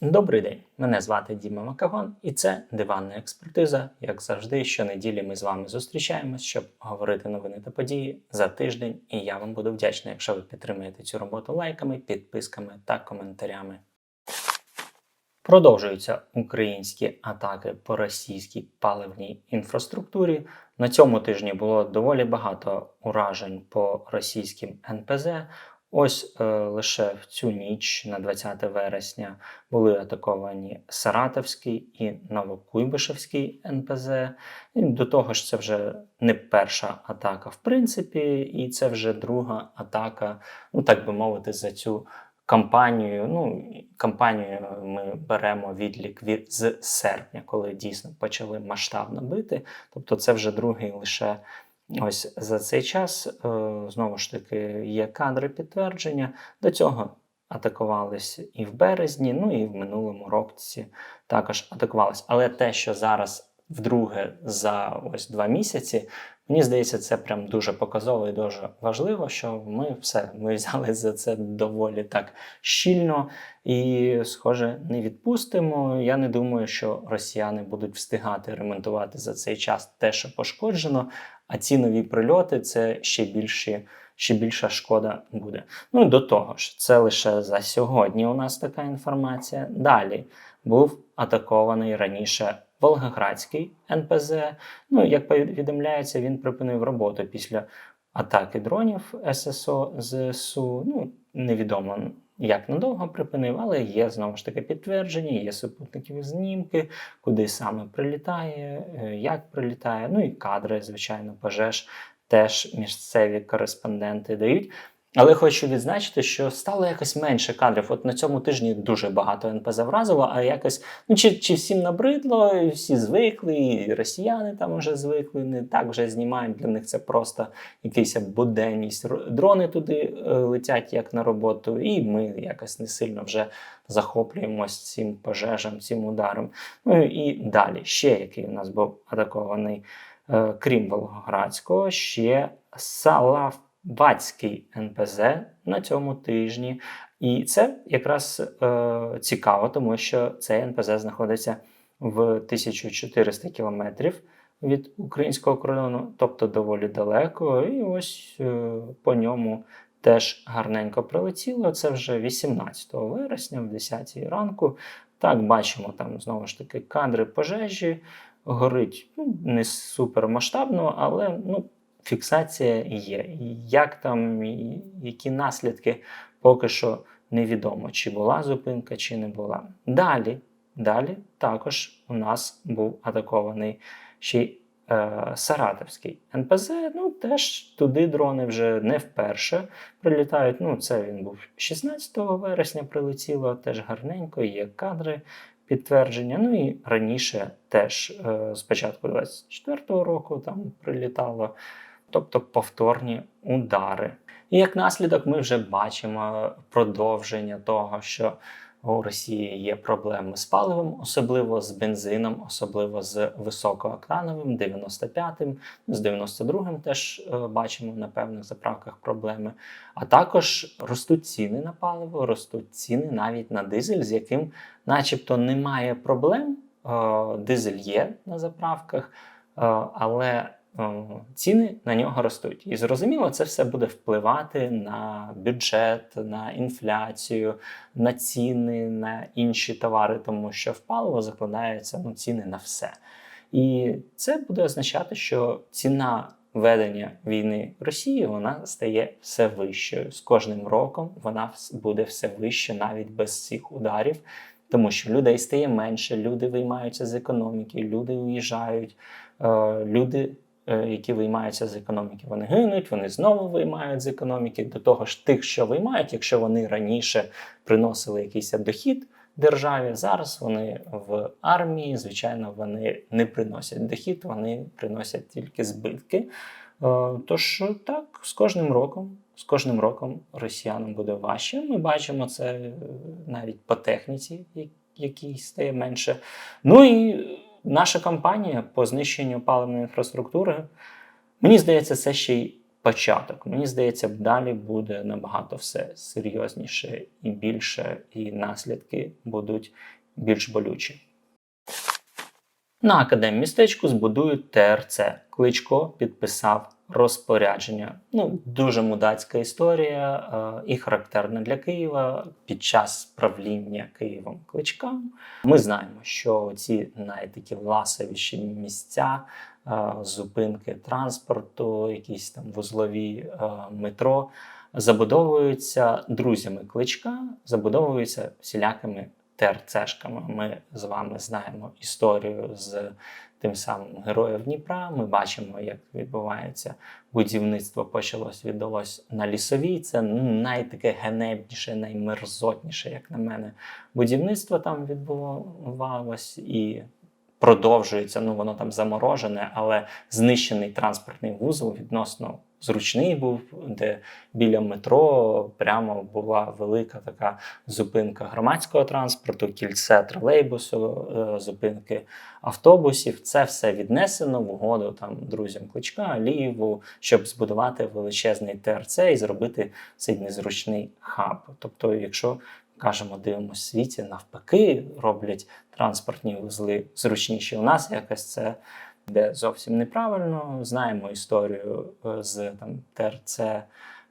Добрий день, мене звати Діма Макагон, і це диванна експертиза. Як завжди, щонеділі ми з вами зустрічаємось, щоб говорити новини та події за тиждень. І я вам буду вдячний, якщо ви підтримуєте цю роботу лайками, підписками та коментарями. Продовжуються українські атаки по російській паливній інфраструктурі. На цьому тижні було доволі багато уражень по російським НПЗ. Ось е, лише в цю ніч, на 20 вересня, були атаковані Саратовський і Новокуйбишевський НПЗ. І до того ж, це вже не перша атака, в принципі, і це вже друга атака, ну так би мовити, за цю кампанію. Ну, кампанію ми беремо відлік від з серпня, коли дійсно почали масштабно бити. Тобто, це вже другий лише. Ось за цей час, е, знову ж таки, є кадри підтвердження. До цього атакувались і в березні, ну і в минулому році також атакувались. Але те, що зараз вдруге за ось два місяці, мені здається, це прям дуже показово і дуже важливо, що ми все ми взяли за це доволі так щільно і, схоже, не відпустимо. Я не думаю, що росіяни будуть встигати ремонтувати за цей час те, що пошкоджено. А ці нові прильоти це ще більші. Ще більша шкода буде. Ну і до того ж, це лише за сьогодні. У нас така інформація. Далі був атакований раніше Волгоградський НПЗ. Ну, як повідомляється, він припинив роботу після атаки дронів ССО ЗСУ. Ну, невідомо як надовго припинив, але є знову ж таки підтвердження, є супутникові знімки, куди саме прилітає, е, як прилітає. Ну і кадри, звичайно, пожеж теж місцеві кореспонденти дають. Але хочу відзначити, що стало якось менше кадрів. От на цьому тижні дуже багато НПЗ вразило, а якось ну чи чи всім набридло, і всі звикли, і росіяни там вже звикли, не так вже знімають. Для них це просто якийсь буденність. Дрони туди е, летять як на роботу, і ми якось не сильно вже захоплюємось цим пожежам, цим ударом. Ну і далі ще який у нас був атакований, е, крім Волгоградського, ще Салав. Бацький НПЗ на цьому тижні. І це якраз е, цікаво, тому що цей НПЗ знаходиться в 1400 кілометрів від українського кордону, тобто доволі далеко. І ось е, по ньому теж гарненько прилетіло. Це вже 18 вересня, в 10 ранку. Так, бачимо там знову ж таки кадри пожежі. Горить ну, не супер масштабно, але ну, фіксація є. Як там, які наслідки, поки що невідомо, чи була зупинка, чи не була. Далі, далі також у нас був атакований ще й е, Саратовський НПЗ. Ну, теж туди дрони вже не вперше прилітають. Ну, це він був 16 вересня прилетіло, теж гарненько, є кадри. Підтвердження, ну і раніше теж е, з початку 24-го року там прилітало тобто повторні удари. І як наслідок, ми вже бачимо продовження того, що у Росії є проблеми з паливом, особливо з бензином, особливо з високооктановим, 95-м, з 92-м теж е, бачимо на певних заправках проблеми. А також ростуть ціни на паливо, ростуть ціни навіть на дизель, з яким, начебто, немає проблем. Е, дизель є на заправках, е, але ціни на нього ростуть. І зрозуміло, це все буде впливати на бюджет, на інфляцію, на ціни, на інші товари, тому що в паливо закладаються ну, ціни на все. І це буде означати, що ціна ведення війни Росії вона стає все вищою. З кожним роком вона буде все вище, навіть без цих ударів. Тому що людей стає менше, люди виймаються з економіки, люди уїжджають, е, люди які виймаються з економіки. Вони гинуть, вони знову виймають з економіки. До того ж, тих, що виймають, якщо вони раніше приносили якийсь дохід державі, зараз вони в армії, звичайно, вони не приносять дохід, вони приносять тільки збитки. Е, тож так, з кожним роком. З кожним роком росіянам буде важче. Ми бачимо це е, навіть по техніці, якій стає менше. Ну і Наша кампанія по знищенню паливної інфраструктури, мені здається, це ще й початок. Мені здається, далі буде набагато все серйозніше і більше, і наслідки будуть більш болючі. На академмістечку збудують ТРЦ. Кличко підписав розпорядження. Ну, дуже мудацька історія е, і характерна для Києва під час правління Києвом Кличка. Ми знаємо, що ці найтакі власовіші місця, е, зупинки транспорту, якісь там вузлові е, метро забудовуються друзями кличка, забудовуються всілякими ТРЦшками. Ми з вами знаємо історію з тим самим героїв Дніпра. Ми бачимо, як відбувається будівництво. Почалось віддалось на лісовій. Це найтаке генебніше, наймерзотніше, як на мене, будівництво там відбувалось і. Продовжується, ну воно там заморожене, але знищений транспортний вузол відносно зручний був, де біля метро прямо була велика така зупинка громадського транспорту, кільце тролейбусу, е, зупинки автобусів. Це все віднесено в угоду там друзям кличка, Алієву, щоб збудувати величезний ТРЦ і зробити цей незручний хаб. Тобто, якщо Кажемо, дивимося світі, навпаки, роблять транспортні вузли зручніші. У нас якось це де зовсім неправильно. Знаємо історію е, з там ТРЦ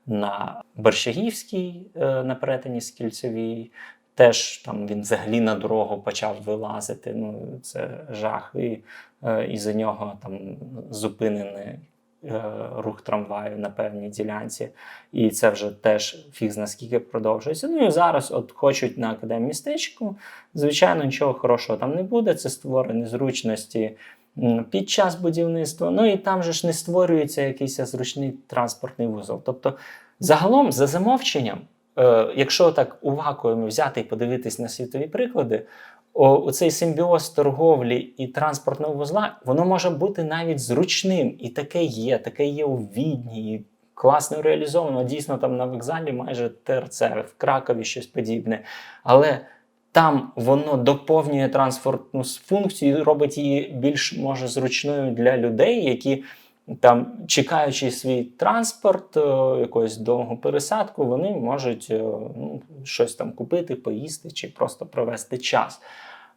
на Борщагівській е, на перетині з. Теж там він взагалі на дорогу почав вилазити. Ну це жах, і, е, і за нього там зупинений рух трамваю на певній ділянці. І це вже теж фіг наскільки продовжується. Ну і зараз от хочуть на академмістечку. Звичайно, нічого хорошого там не буде. Це створені зручності під час будівництва. Ну і там же ж не створюється якийсь зручний транспортний вузол. Тобто, загалом, за замовченням, е, якщо так у вакуумі взяти і подивитись на світові приклади, о, цей симбіоз торговлі і транспортного вузла, воно може бути навіть зручним. І таке є, таке є у Відні. І Класно реалізовано, дійсно там на вокзалі майже ТРЦ, в Кракові щось подібне. Але там воно доповнює транспортну функцію, робить її більш може зручною для людей, які там, чекаючи свій транспорт, е, якусь довгу пересадку, вони можуть е, ну, щось там купити, поїсти чи просто провести час.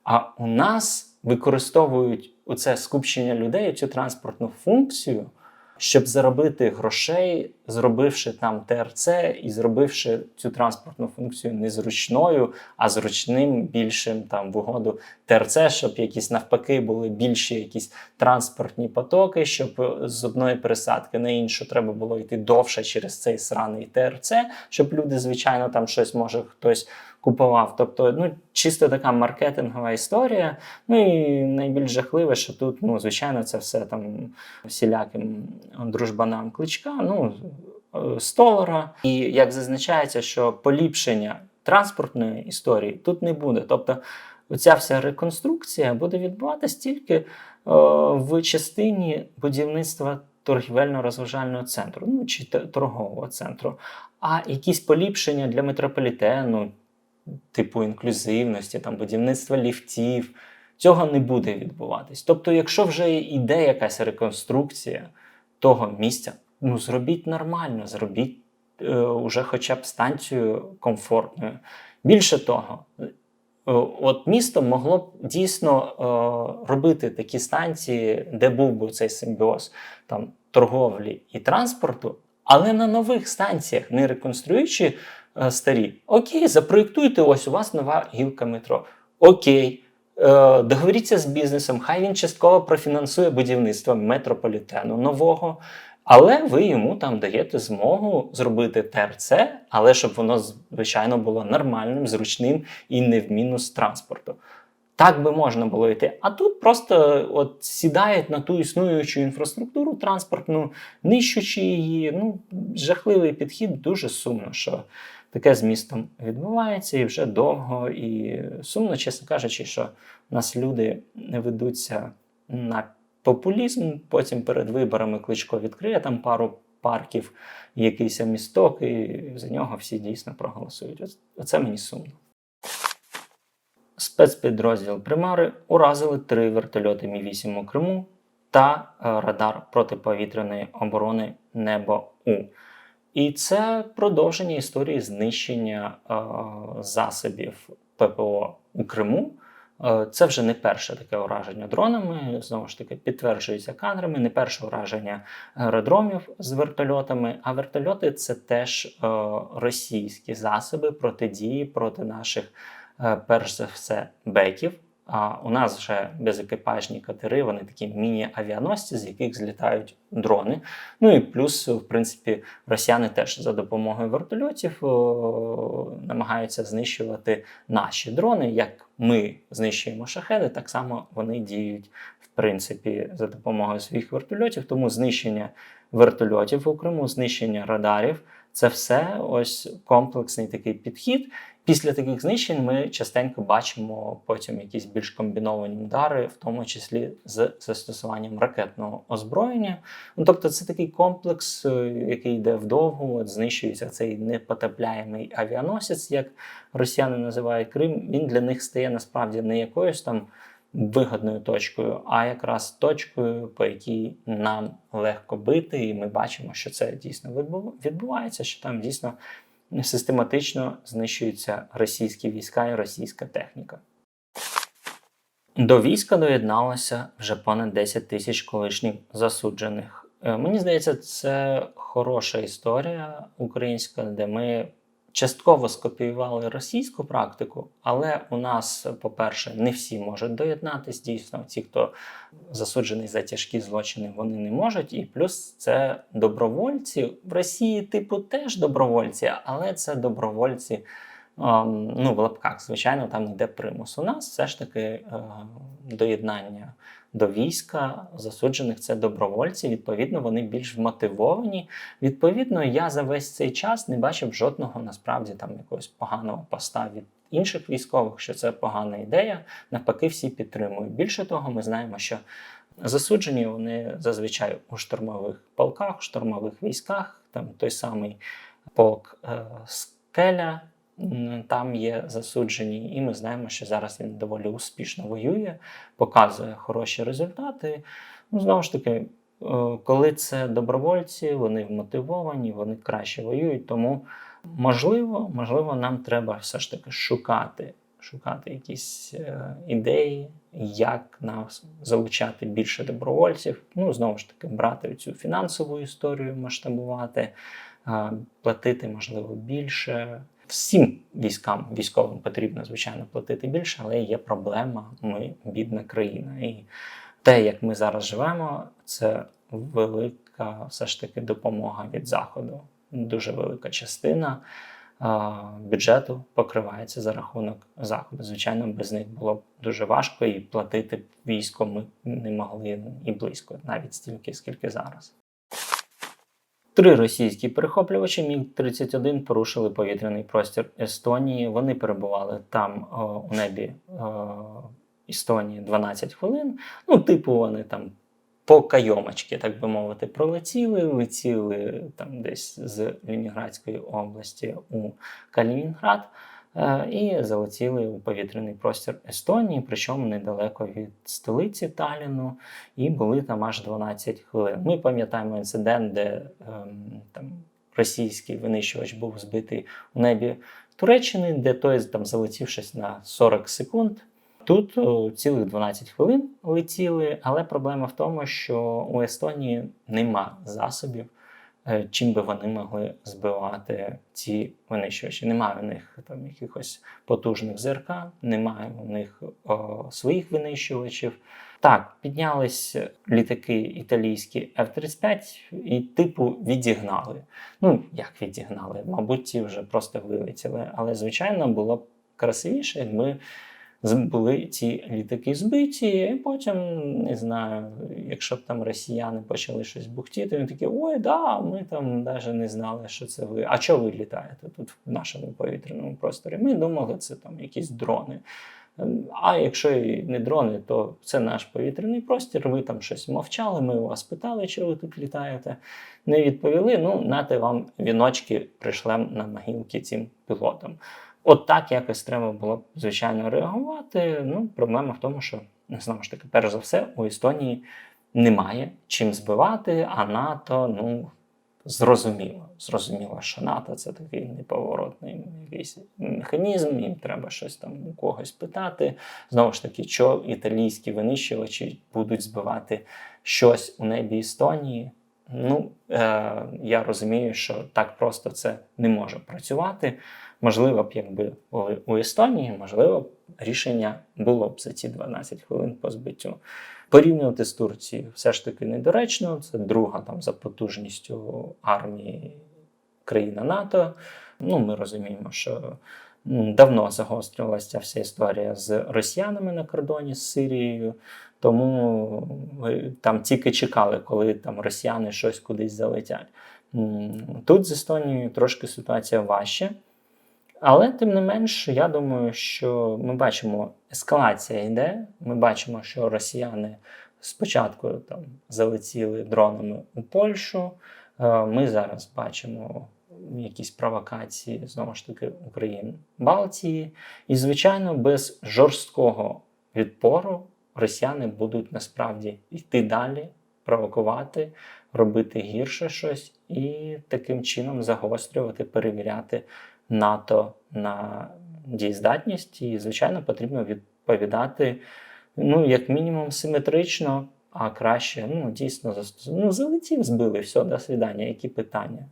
А у нас використовують оце скупчення людей, цю транспортну функцію щоб заробити грошей, зробивши там ТРЦ і зробивши цю транспортну функцію не зручною, а зручним більшим там в угоду ТРЦ, щоб якісь навпаки були більші якісь транспортні потоки, щоб з одної пересадки на іншу треба було йти довше через цей сраний ТРЦ, щоб люди, звичайно, там щось може хтось купував. Тобто, ну, чисто така маркетингова історія. Ну і найбільш жахливе, що тут, ну, звичайно, це все там всіляким дружбанам кличка, ну, е, столара. І як зазначається, що поліпшення транспортної історії тут не буде. Тобто, Оця вся реконструкція буде відбуватися тільки е, в частині будівництва торгівельно-розважального центру, ну чи торгового центру. А якісь поліпшення для метрополітену типу інклюзивності, там будівництва ліфтів. Цього не буде відбуватись. Тобто, якщо вже йде якась реконструкція того місця, ну зробіть нормально, зробіть е, уже хоча б станцію комфортною. Більше того, е, от місто могло б дійсно е, робити такі станції, де був би цей симбіоз там торговлі і транспорту, але на нових станціях, не реконструюючи Е, старі. Окей, запроєктуйте, ось у вас нова гілка метро. Окей. Е, договоріться з бізнесом, хай він частково профінансує будівництво метрополітену нового, але ви йому там даєте змогу зробити ТРЦ, але щоб воно, звичайно, було нормальним, зручним і не в мінус транспорту. Так би можна було йти. А тут просто от сідають на ту існуючу інфраструктуру транспортну, нищучи її. Ну, жахливий підхід, дуже сумно, що таке з містом відбувається і вже довго. І сумно, чесно кажучи, що нас люди не ведуться на популізм. Потім перед виборами кличко відкриє там пару парків, якийсь місток, і за нього всі дійсно проголосують. Оце мені сумно. Спецпідрозділ Примари уразили три вертольоти Мі 8 у Криму та е, радар протиповітряної оборони Небо У. І це продовження історії знищення е, засобів ППО у Криму. Е, Це вже не перше таке ураження дронами. Знову ж таки, підтверджується кадрами. Не перше ураження аеродромів з вертольотами. А вертольоти це теж е, російські засоби протидії проти наших, е, перш за все, беків. А у нас вже безекіпажні катери, вони такі міні-авіаносці, з яких злітають дрони. Ну і плюс, в принципі, росіяни теж за допомогою вертольотів о, намагаються знищувати наші дрони. Як ми знищуємо шахеди, так само вони діють в принципі за допомогою своїх вертольотів. Тому знищення вертольотів у Криму, знищення радарів це все ось комплексний такий підхід. Після таких знищень ми частенько бачимо потім якісь більш комбіновані удари, в тому числі з застосуванням ракетного озброєння. Ну тобто, це такий комплекс, е, який йде вдовгу, от знищується цей непотопляємий авіаносець, як росіяни називають Крим. Він для них стає насправді не якоюсь там вигодною точкою, а якраз точкою, по якій нам легко бити, і ми бачимо, що це дійсно відбувається, що там дійсно систематично знищуються російські війська і російська техніка. До війська доєдналося вже понад 10 тисяч колишніх засуджених. Е, Мені здається, це хороша історія українська, де ми частково скопіювали російську практику, але у нас, по-перше, не всі можуть доєднатись. Дійсно, ті, хто засуджений за тяжкі злочини, вони не можуть. І плюс це добровольці в Росії, типу, теж добровольці, але це добровольці. Ем, Ну, в лапках, звичайно, там йде примус. У нас все ж таки е, доєднання до війська засуджених це добровольці. Відповідно, вони більш вмотивовані. Відповідно, я за весь цей час не бачив жодного насправді там якогось поганого поста від інших військових, що це погана ідея. Навпаки, всі підтримують. Більше того, ми знаємо, що засуджені вони зазвичай у штурмових полках, штурмових військах. Там той самий полк е, скеля. Там є засуджені, і ми знаємо, що зараз він доволі успішно воює, показує хороші результати. Ну, знову ж таки, е, коли це добровольці, вони вмотивовані, вони краще воюють. Тому можливо, можливо, нам треба все ж таки шукати, шукати якісь е, ідеї, як нас залучати більше добровольців. Ну, знову ж таки, брати цю фінансову історію, масштабувати, е, платити, можливо, більше. Всім військам військовим потрібно, звичайно, платити більше, але є проблема. Ми бідна країна. І те, як ми зараз живемо, це велика все ж таки допомога від заходу. Дуже велика частина а, бюджету покривається за рахунок заходу. Звичайно, без них було б дуже важко, і платити військо ми не могли і близько, навіть стільки, скільки зараз. Три російські перехоплювачі Міг-31 порушили повітряний простір Естонії. Вони перебували там о, у небі о, Естонії 12 хвилин. Ну, типу, вони там по кайомочки, так би мовити, пролетіли, летіли там десь з Лініградської області у Калінінград. Е, І залетіли у повітряний простір Естонії, причому недалеко від столиці Таліну, і були там аж 12 хвилин. Ми пам'ятаємо інцидент, де ем, там російський винищувач був збитий у небі Туреччини, де той там залетів щось на 40 секунд. Тут цілих 12 хвилин летіли, але проблема в тому, що у Естонії нема засобів, е, чим би вони могли збивати ці винищувачі. Немає у них там якихось потужних ЗРК, немає у них о, своїх винищувачів. Так, піднялись літаки італійські F-35 і типу відігнали. Ну, як відігнали? Мабуть, ті вже просто вилетіли. Але, звичайно, було б красивіше, якби були ці літаки збиті, і потім не знаю, якщо б там росіяни почали щось бухтіти, вони такі, ой, да, ми там навіть не знали, що це ви. А чого ви літаєте тут в нашому повітряному просторі? Ми думали, це там якісь дрони. Ем, А якщо і не дрони, то це наш повітряний простір. Ви там щось мовчали. Ми вас питали, чи ви тут літаєте. Не відповіли. Ну, нате вам віночки прийшлем на могилки цим пілотам. От так якось треба було б, звичайно, реагувати. Ну, проблема в тому, що знову ж таки, перш за все, у Естонії немає чим збивати, а НАТО, ну, зрозуміло. Зрозуміло, що НАТО це такий неповоротний якийсь механізм, їм треба щось там у когось питати. Знову ж таки, що італійські винищувачі будуть збивати щось у небі Естонії. Ну, е, я розумію, що так просто це не може працювати. Можливо б, якби у Естонії, можливо, б рішення було б за ці 12 хвилин по збиттю. Порівнювати з Турцією все ж таки недоречно. Це друга там за потужністю армії країна НАТО. Ну, ми розуміємо, що давно загострювалася вся історія з росіянами на кордоні з Сирією. Тому там тільки чекали, коли там росіяни щось кудись залетять. Тут з Естонією трошки ситуація важча. Але тим не менш, я думаю, що ми бачимо, ескалація йде. Ми бачимо, що росіяни спочатку там залетіли дронами у Польщу. Е, Ми зараз бачимо якісь провокації знову ж таки України Балтії. І, звичайно, без жорсткого відпору росіяни будуть насправді йти далі, провокувати, робити гірше щось і таким чином загострювати, перевіряти НАТО на дієздатність. І, звичайно, потрібно відповідати, ну, як мінімум, симетрично, а краще, ну, дійсно, ну, залетів, збили, все, до свидання, які питання.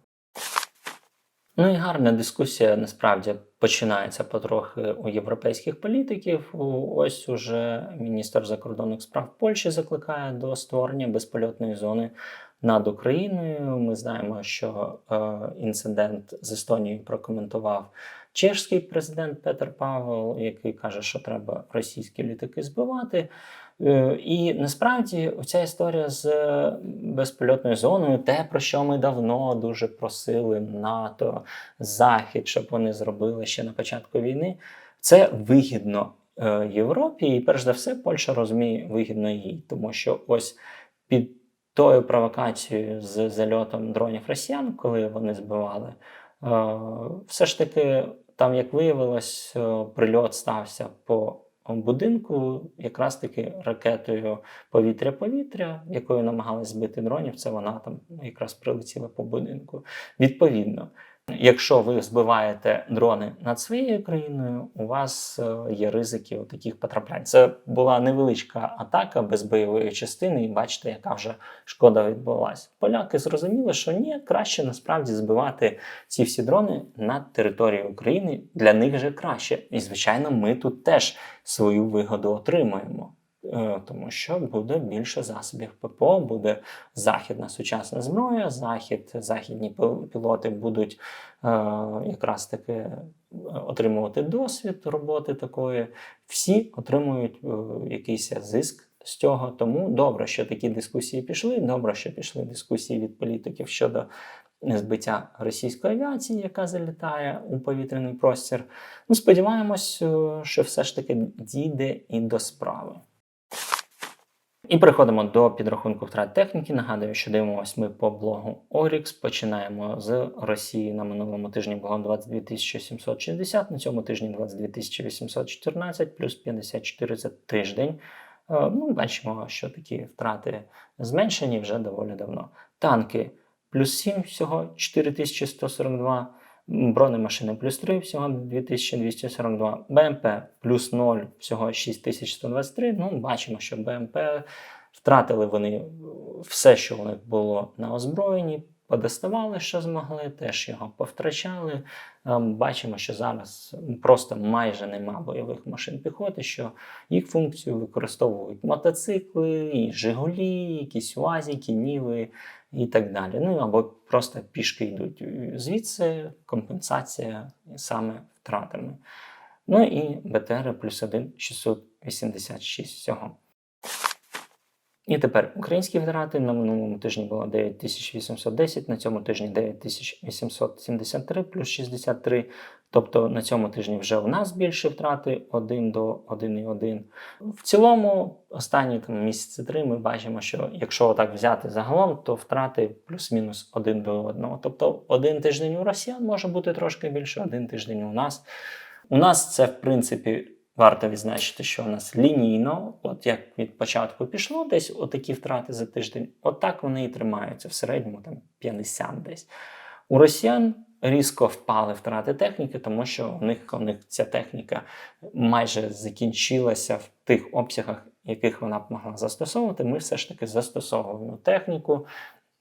Ну і гарна дискусія насправді починається потрохи у європейських політиків. Ось уже міністр закордонних справ Польщі закликає до створення безпольотної зони над Україною. Ми знаємо, що е, інцидент з Естонією прокоментував чешський президент Петер Павел, який каже, що треба російські літаки збивати. Е, І насправді ця історія з безпольотною зоною, те, про що ми давно дуже просили НАТО, Захід, щоб вони зробили ще на початку війни, це вигідно е, Європі, і перш за все, Польща розуміє вигідно їй, тому що ось під тою провокацією з зальотом дронів росіян, коли вони збивали, е, все ж таки, там, як виявилось, е, прильот стався по будинку, якраз таки ракетою повітря-повітря, якою намагалися збити дронів, це вона там якраз прилетіла по будинку. Відповідно, якщо ви збиваєте дрони над своєю країною, у вас е, є ризики таких потраплянь. Це була невеличка атака без бойової частини, і бачите, яка вже шкода відбулася. Поляки зрозуміли, що ні, краще насправді збивати ці всі дрони над територією України. Для них же краще. І звичайно, ми тут теж свою вигоду отримуємо. Е, Тому що буде більше засобів ППО, буде західна сучасна зброя, захід, західні пілоти будуть е, якраз таки е, отримувати досвід роботи такої. Всі отримують якийсь зиск з цього. Тому добре, що такі дискусії пішли. Добре, що пішли дискусії від політиків щодо збиття російської авіації, яка залітає у повітряний простір. Ну, сподіваємось, що все ж таки дійде і до справи. І переходимо до підрахунку втрат техніки. Нагадую, що дивимося ми по блогу Orix. Починаємо з Росії на минулому тижні було 22 760, на цьому тижні 22 814, плюс 54 за тиждень. Е, Ну, бачимо, що такі втрати зменшені вже доволі давно. Танки плюс 7 всього 4142. Бронемашини плюс 3, всього 2242, БМП плюс 0, всього 6123. Ну, бачимо, що БМП втратили вони все, що у них було на озброєнні, подоставали, що змогли, теж його повтрачали. Ем, Бачимо, що зараз просто майже нема бойових машин піхоти, що їх функцію використовують мотоцикли, і Жигулі, якісь УАЗіки, Ніви і так далі. Ну або просто пішки йдуть. Звідси компенсація саме втратами. Ну і БТР плюс 1 686 всього. І тепер українські втрати на минулому тижні було 9810, на цьому тижні 9873 плюс 63. Тобто на цьому тижні вже у нас більше втрати 1 до 1,1. В цілому, останні там, місяці три ми бачимо, що якщо так взяти загалом, то втрати плюс-мінус 1 до 1. Тобто один тиждень у росіян може бути трошки більше, один тиждень у нас. У нас це, в принципі, варто відзначити, що у нас лінійно, от як від початку пішло, десь отакі втрати за тиждень, отак вони і тримаються в середньому там 50 десь. У росіян різко впали втрати техніки, тому що у них, у них ця техніка майже закінчилася в тих обсягах, яких вона б могла застосовувати. Ми все ж таки застосовуємо техніку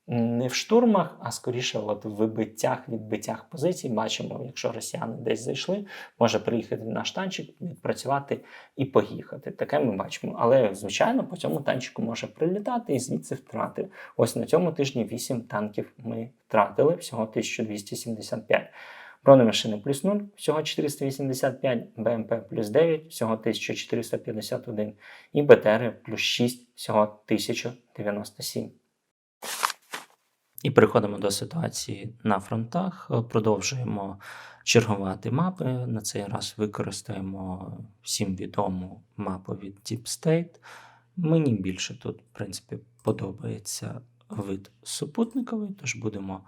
не в штурмах, а скоріше от в вибиттях, відбиттях позицій. Бачимо, якщо росіяни десь зайшли, може приїхати наш танчик, відпрацювати і поїхати. Таке ми бачимо. Але, звичайно, по цьому танчику може прилітати і звідси втрати. Ось на цьому тижні 8 танків ми втратили, всього 1275. Бронемашини плюс 0, всього 485, БМП плюс 9, всього 1451 і БТР плюс 6, всього 1097. І переходимо до ситуації на фронтах. Продовжуємо чергувати мапи. На цей раз використаємо всім відому мапу від Deep State. Мені більше тут, в принципі, подобається вид супутниковий, тож будемо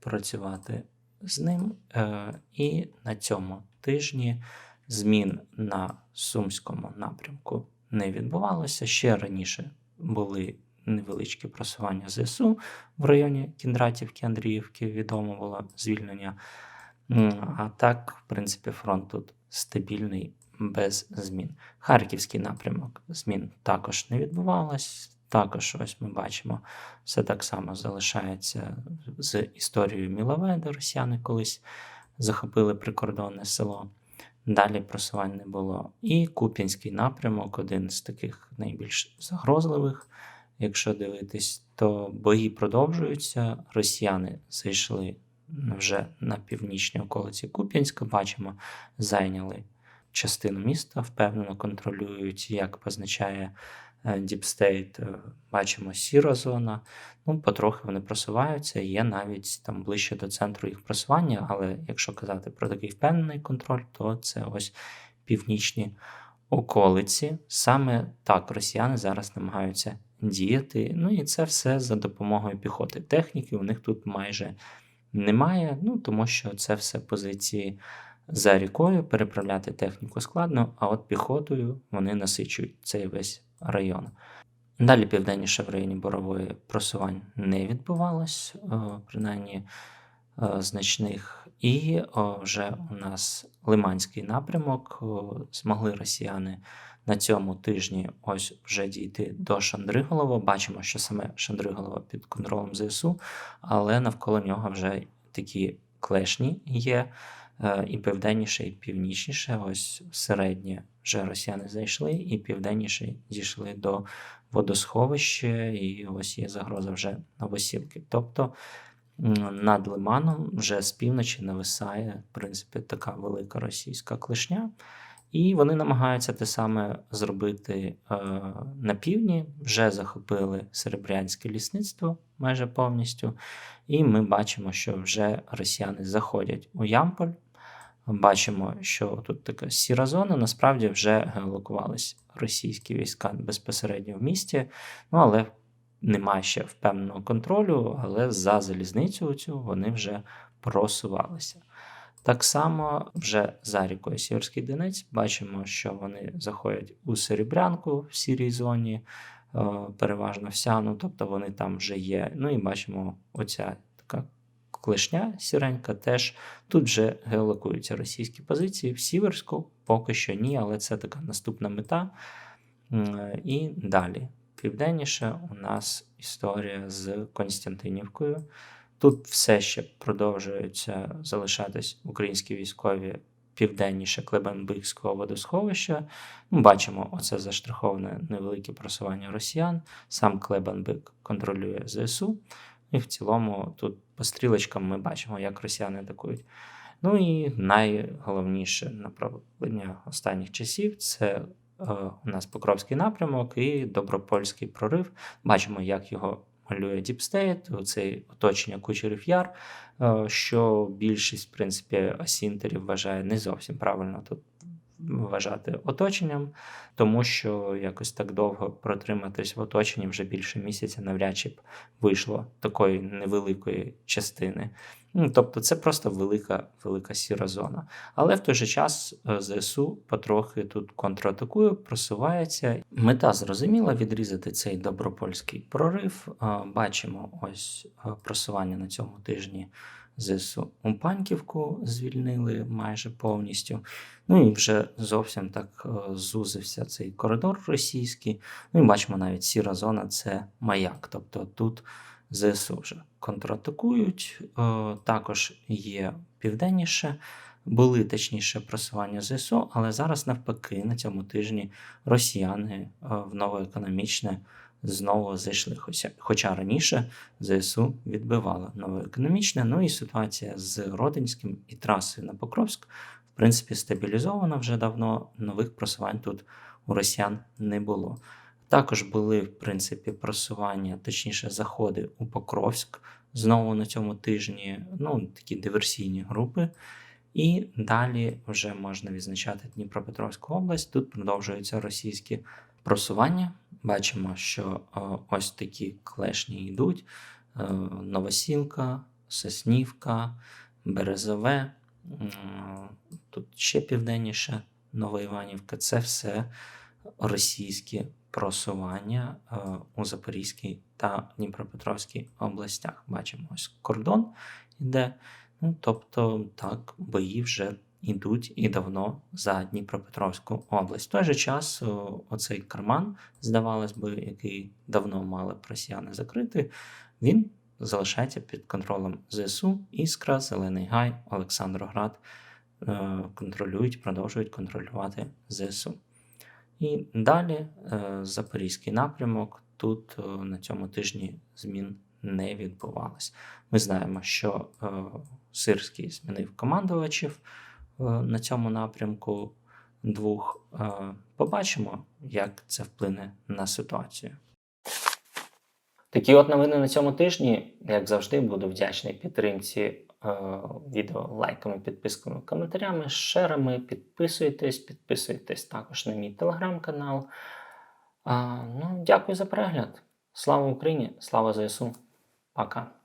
працювати з ним. Е, і на цьому тижні змін на Сумському напрямку не відбувалося. Ще раніше були невеличке просування ЗСУ в районі Кіндратівки, Андріївки, відомо було звільнення. А так, в принципі, фронт тут стабільний без змін. Харківський напрямок змін також не відбувалось. Також, ось ми бачимо, все так само залишається з історією Мілове, де росіяни колись захопили прикордонне село. Далі просувань не було. І Куп'янський напрямок один з таких найбільш загрозливих. Якщо дивитись, то бої продовжуються. Росіяни зайшли вже на північній околиці Куп'янська. Бачимо, зайняли частину міста, впевнено контролюють, як позначає Deep State, е, бачимо сіра зона. Ну, потрохи вони просуваються, є навіть там ближче до центру їх просування, але якщо казати про такий впевнений контроль, то це ось північні околиці. Саме так росіяни зараз намагаються діяти. Ну і це все за допомогою піхоти. Техніки у них тут майже немає, ну тому що це все позиції за рікою, переправляти техніку складно, а от піхотою вони насичують цей весь район. Далі південніше в районі Борової просувань не відбувалось, е, принаймні е, значних. І вже у нас Лиманський напрямок змогли росіяни на цьому тижні ось вже дійти до Шандриголова. Бачимо, що саме Шандриголова під контролем ЗСУ, але навколо нього вже такі клешні є. Е, і південніше, і північніше. Ось середнє вже росіяни зайшли, і південніше дійшли до водосховища, і ось є загроза вже новосілки. Тобто над лиманом вже з півночі нависає, в принципі, така велика російська клешня. І вони намагаються те саме зробити е, на півдні. Вже захопили серебрянське лісництво майже повністю. І ми бачимо, що вже росіяни заходять у Ямполь. Бачимо, що тут така сіра зона. Насправді вже геолокувались російські війська безпосередньо в місті, ну але немає ще впевненого контролю, але за залізницю цю вони вже просувалися. Так само вже за рікою Сіверський Донець бачимо, що вони заходять у Серебрянку в сірій зоні, е, переважно вся, ну тобто вони там вже є. Ну і бачимо оця така клешня сіренька теж тут вже геолокуються російські позиції. В Сіверську поки що ні, але це така наступна мета. І далі. Південніше у нас історія з Константинівкою. Тут все ще продовжуються залишатись українські військові південніше Клебенбикського водосховища. Ми бачимо оце заштриховане невелике просування росіян. Сам Клебенбик контролює ЗСУ. І в цілому тут по стрілочкам ми бачимо, як росіяни атакують. Ну і найголовніше направлення останніх часів це у нас Покровський напрямок і Добропольський прорив. Бачимо, як його малює Діпстейт, оцей оточення Кучерів Яр, е, що більшість, в принципі, асінтерів вважає не зовсім правильно тут вважати оточенням, тому що якось так довго протриматись в оточенні вже більше місяця навряд чи б вийшло такої невеликої частини. Ну, тобто це просто велика, велика сіра зона. Але в той же час е, ЗСУ потрохи тут контратакує, просувається. Мета зрозуміла відрізати цей добропольський прорив. Е, Бачимо ось е, просування на цьому тижні ЗСУ у Панківку звільнили майже повністю. Ну і вже зовсім так е, зузився цей коридор російський. Ну і бачимо навіть сіра зона це маяк. Тобто тут ЗСУ вже контратакують. Е, Також є південніше. Були точніше просування ЗСУ, але зараз навпаки на цьому тижні росіяни е, в новоекономічне знову зайшли. Хоча, хоча раніше ЗСУ відбивала новоекономічне. Ну і ситуація з Родинським і трасою на Покровськ, в принципі, стабілізована вже давно. Нових просувань тут у росіян не було. Також були, в принципі, просування, точніше, заходи у Покровськ знову на цьому тижні, ну, такі диверсійні групи. І далі вже можна відзначати Дніпропетровську область. Тут продовжуються російські просування. Бачимо, що е, ось такі клешні йдуть: Е, Новосілка, Соснівка, Березове, тут ще південніше Новоіванівка. Це все російські просування е, у Запорізькій та Дніпропетровській областях. Бачимо, ось кордон іде. Ну, тобто, так, бої вже йдуть і давно за Дніпропетровську область. В той же час оцей карман, здавалось би, який давно мали росіяни закрити, він залишається під контролем ЗСУ, Іскра, Зелений Гай, Олександроград е, контролюють, продовжують контролювати ЗСУ. І далі е, Запорізький напрямок. Тут е, на цьому тижні змін не відбувалось. Ми знаємо, що Сирський змінив командувачів на цьому напрямку двох. Е, побачимо, як це вплине на ситуацію. Такі от новини на цьому тижні. Як завжди, буду вдячний підтримці е, відео лайками, підписками, коментарями, шерами. Підписуйтесь, підписуйтесь також на мій телеграм-канал. Ну, дякую за перегляд. Слава Україні! Слава ЗСУ! Пока!